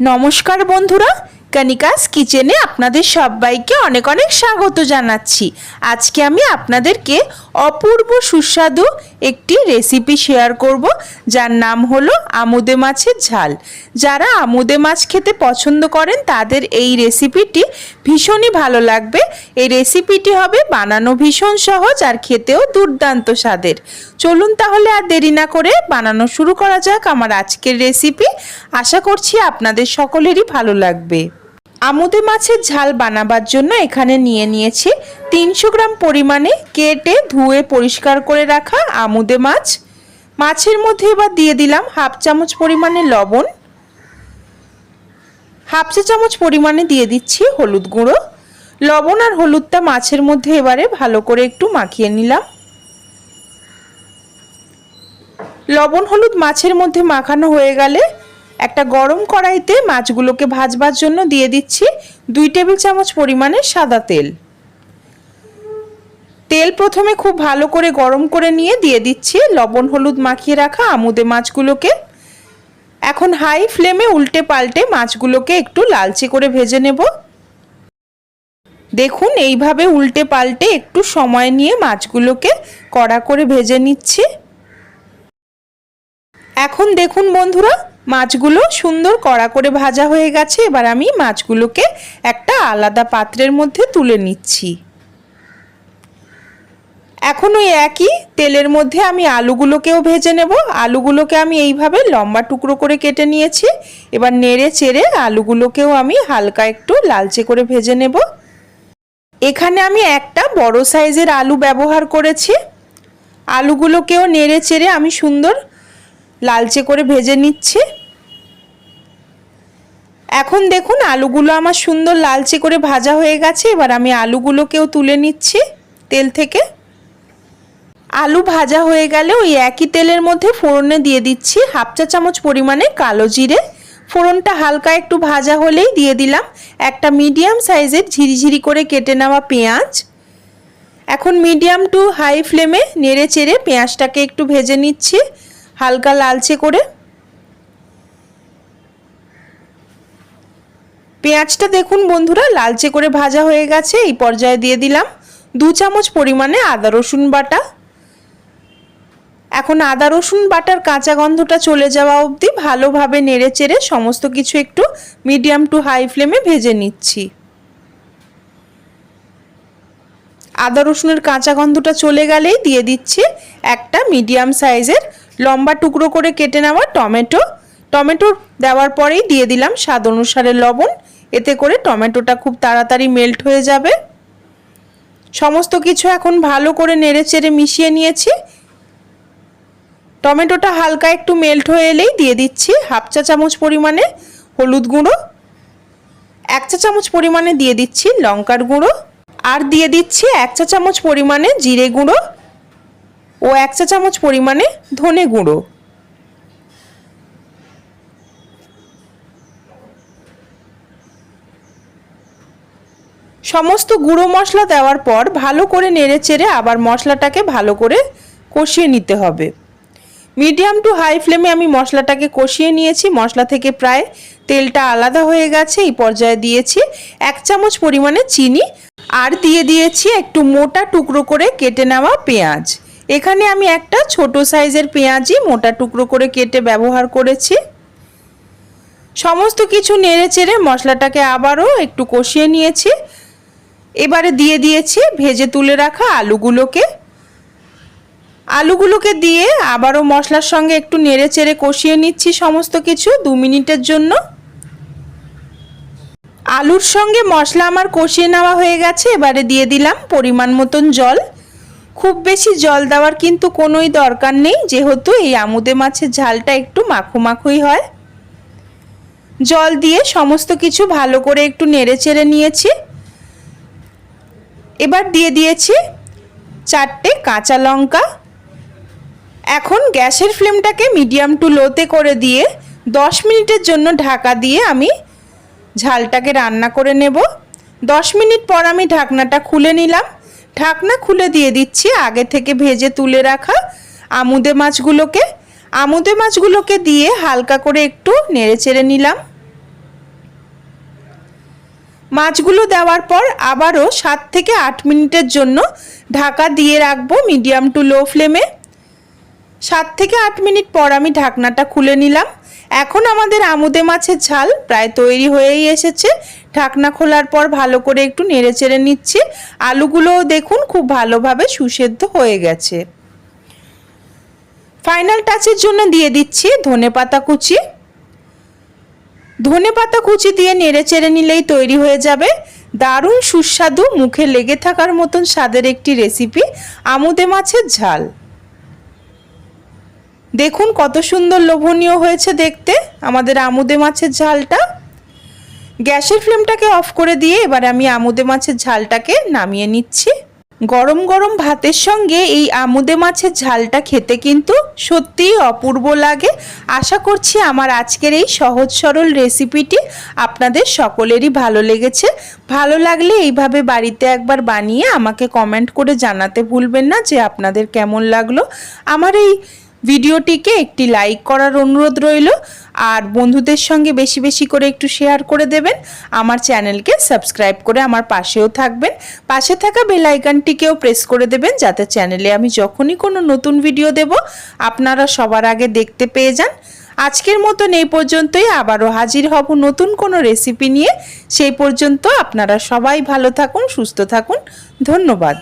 নমস্কার বন্ধুরা কনিকাস কিচেনে আপনাদের সবাইকে অনেক অনেক স্বাগত জানাচ্ছি। আজকে আমি আপনাদেরকে অপূর্ব সুস্বাদু একটি রেসিপি শেয়ার করব, যার নাম হলো আমুদে মাছের ঝাল। যারা আমুদে মাছ খেতে পছন্দ করেন, তাদের এই রেসিপিটি ভীষণই ভালো লাগবে। এই রেসিপিটি হবে বানানো ভীষণ সহজ আর খেতেও দুর্দান্ত স্বাদের। চলুন তাহলে আর দেরি না করে বানানো শুরু করা যাক আমার আজকের রেসিপি। আশা করছি আপনাদের সকলেরই ভালো লাগবে। আমুদে মাছের ঝাল বানাবার জন্য এখানে নিয়ে নিয়েছি তিনশো গ্রাম পরিমাণে কেটে ধুয়ে পরিষ্কার করে রাখা আমুদে মাছ। মাছের মধ্যে এবার দিয়ে দিলাম হাফ চামচ পরিমাণে লবণ। হাফ চা চামচ পরিমাণে দিয়ে দিচ্ছি হলুদ গুঁড়ো। লবণ আর হলুদটা মাছের মধ্যে এবারে ভালো করে একটু মাখিয়ে নিলাম। লবণ হলুদ মাছের মধ্যে মাখানো হয়ে গেলে একটা গরম কড়াইতে মাছগুলোকে ভাজবার জন্য দিয়ে দিচ্ছি দুই টেবিল চামচ পরিমাণে সাদা তেল। তেল প্রথমে খুব ভালো করে গরম করে নিয়ে দিয়ে দিচ্ছি লবণ হলুদ মাখিয়ে রাখা আমুদে মাছগুলোকে। এখন হাই ফ্লেমে উল্টে পাল্টে মাছগুলোকে একটু লালচে করে ভেজে নেব। দেখুন এইভাবে উল্টে পাল্টে একটু সময় নিয়ে মাছগুলোকে কড়া করে ভেজে নিচ্ছি। এখন দেখুন বন্ধুরা মাছগুলো সুন্দর কড়া করে ভাজা হয়ে গেছে। এবার আমি মাছগুলোকে একটা আলাদা পাত্রের মধ্যে তুলে নিচ্ছি। এখন ওই একই, তেলের মধ্যে আমি আলুগুলোকেও ভেজে নেব। আলুগুলোকে আমি এইভাবে লম্বা টুকরো করে কেটে নিয়েছি। এবার নেড়ে চেড়ে আলুগুলোকেও আমি হালকা একটু লালচে করে ভেজে নেব। এখানে আমি একটা বড় সাইজের আলু ব্যবহার করেছি। আলুগুলোকেও নেড়ে চেড়ে আমি সুন্দর লালচে করে ভেজে নিচ্ছি। এখন দেখুন, আলুগুলো আমার সুন্দর লালচে করে ভাজা হয়ে গেছে। এবার আমি আলুগুলোকেও তুলে নিচ্ছি তেল থেকে। আলু ভাজা হয়ে গেলে ওই একই তেলের মধ্যে ফোড়নে দিয়ে দিচ্ছি হাফ চা চামচ পরিমাণে কালো জিরে। ফোড়নটা হালকা একটু ভাজা হলেই দিয়ে দিলাম। একটা মিডিয়াম সাইজের ঝিরিঝিরি করে কেটে নেওয়া পেঁয়াজ। এখন মিডিয়াম টু হাই ফ্লেমে নেড়ে চেড়ে পেঁয়াজটাকে একটু ভেজে নিচ্ছি হালকা লালচে করে। পেঁয়াজটা দেখুন বন্ধুরা, লালচে করে ভাজা হয়ে গেছে, এই পর্যায়ে দিয়ে দিলাম দু চামচ পরিমাণে আদা রসুন বাটা। এখন আদা রসুন বাটার কাঁচা গন্ধটা চলে যাওয়া অবধি ভালোভাবে নেড়ে চেড়ে সমস্ত কিছু একটু মিডিয়াম টু হাই ফ্লেমে ভেজে নিচ্ছি। আদা রসুনের কাঁচা গন্ধটা চলে গেলেই দিয়ে দিচ্ছি একটা মিডিয়াম সাইজের লম্বা টুকরো করে কেটে নেওয়া টমেটো। টমেটো দেওয়ার পরেই দিয়ে দিলাম স্বাদ অনুসারে লবণ। এতে করে টমেটোটা খুব তাড়াতাড়ি মেল্ট হয়ে যাবে। সমস্ত কিছু এখন ভালো করে নেড়ে চেড়ে মিশিয়ে নিয়েছি। টমেটোটা হালকা একটু মেল্ট হয়ে এলেই দিয়ে দিচ্ছি হাফ চা চামচ পরিমাণে হলুদ গুঁড়ো, এক চা চামচ পরিমাণে দিয়ে দিচ্ছি লঙ্কার গুঁড়ো, আর দিয়ে দিচ্ছি এক চা চামচ পরিমাণে জিরে গুঁড়ো ও এক চা চামচ পরিমাণে ধনে গুঁড়ো। সমস্ত গুঁড়ো মশলা দেওয়ার পর ভালো করে নেড়ে চেড়ে আবার মশলাটাকে ভালো করে কষিয়ে নিতে হবে। মিডিয়াম টু হাই ফ্লেমে আমি মশলাটাকে কষিয়ে নিয়েছি। মশলা থেকে প্রায় তেলটা আলাদা হয়ে গেছে। এই পর্যায়ে দিয়েছি এক চামচ পরিমাণে চিনি আর দিয়ে দিয়েছি একটু মোটা টুকরো করে কেটে নেওয়া পেঁয়াজ। এখানে আমি একটা ছোট সাইজের পেঁয়াজই মোটা টুকরো করে কেটে ব্যবহার করেছি। সমস্ত কিছু নেড়ে চেড়ে মশলাটাকে আবারও একটু কষিয়ে নিয়েছি। এবারে দিয়ে দিয়েছি ভেজে তুলে রাখা আলুগুলোকে। আলুগুলোকে দিয়ে আবারও মশলার সঙ্গে একটু নেড়ে চেড়ে কষিয়ে নিচ্ছি সমস্ত কিছু দু মিনিটের জন্য। আলুর সঙ্গে মশলা আমার কষিয়ে নেওয়া হয়ে গেছে, এবারে দিয়ে দিলাম পরিমাণ মতন জল। খুব বেশি জল দেওয়ার কিন্তু কোনোই দরকার নেই, যেহেতু এই আমুদে মাছের ঝালটা একটু মাখো মাখোই হয়। জল দিয়ে সমস্ত কিছু ভালো করে একটু নেড়ে চেড়ে নিয়েছি। এবার দিয়ে দিয়েছি চারটে কাঁচা লঙ্কা। এখন গ্যাসের ফ্লেমটাকে মিডিয়াম টু লোতে করে দিয়ে দশ মিনিটের জন্য ঢাকা দিয়ে আমি ঝালটাকে রান্না করে নেব। দশ মিনিট পর আমি ঢাকনাটা খুলে নিলাম। ঢাকনা খুলে দিয়ে দিচ্ছি আগে থেকে ভেজে তুলে রাখা আমুদে মাছগুলোকে। আমুদে মাছগুলোকে দিয়ে হালকা করে একটু নেড়ে চেড়ে নিলাম। মাছগুলো দেওয়ার পর আবারও সাত থেকে আট মিনিটের জন্য ঢাকা দিয়ে রাখব মিডিয়াম টু লো ফ্লেমে। সাত থেকে আট মিনিট পর আমি ঢাকনাটা খুলে নিলাম। এখন আমাদের আমুদে মাছের ঝাল প্রায় তৈরি হয়েই এসেছে। ঢাকনা খোলার পর ভালো করে একটু নেড়ে চেড়ে নিচ্ছি। আলুগুলোও দেখুন খুব ভালোভাবে সুসেদ্ধ হয়ে গেছে। ফাইনাল টাচের জন্য দিয়ে দিচ্ছি ধনে পাতা কুচি। ধনে পাতা কুচি দিয়ে নেড়ে চেড়ে নিলেই তৈরি হয়ে যাবে। দারুণ সুস্বাদু, মুখে লেগে থাকার মতন স্বাদের একটি রেসিপি, আমুদে মাছের ঝাল। দেখুন কত সুন্দর লোভনীয় হয়েছে দেখতে, আমাদের আমুদে মাছের ঝালটা। গ্যাসের ফ্লেমটাকে অফ করে দিয়ে এবার আমি আমুদে মাছের ঝালটাকে নামিয়ে নিচ্ছি। গরম গরম ভাতের সঙ্গে এই আমুদে মাছের ঝালটা খেতে কিন্তু সত্যিই অপূর্ব লাগে। আশা করছি আমার আজকের এই সহজ সরল রেসিপিটি আপনাদের সকলেরই ভালো লেগেছে। ভালো লাগলে এইভাবে বাড়িতে একবার বানিয়ে আমাকে কমেন্ট করে জানাতে ভুলবেন না যে আপনাদের কেমন লাগল। আমার এই ভিডিওটিকে একটি লাইক করার অনুরোধ রইল। আর বন্ধুদের সঙ্গে বেশি বেশি করে একটু শেয়ার করে দেবেন। আমার চ্যানেলকে সাবস্ক্রাইব করে আমার পাশেও থাকবেন। পাশে থাকা বেল আইকনটিকেও প্রেস করে দেবেন যাতে চ্যানেলে আমি যখনই কোনো নতুন ভিডিও দেব, আপনারা সবার আগে দেখতে পেয়ে যান। আজকের মতন এই পর্যন্তই। আবারও হাজির হব নতুন কোনো রেসিপি নিয়ে। সেই পর্যন্ত আপনারা সবাই ভালো থাকুন, সুস্থ থাকুন। ধন্যবাদ।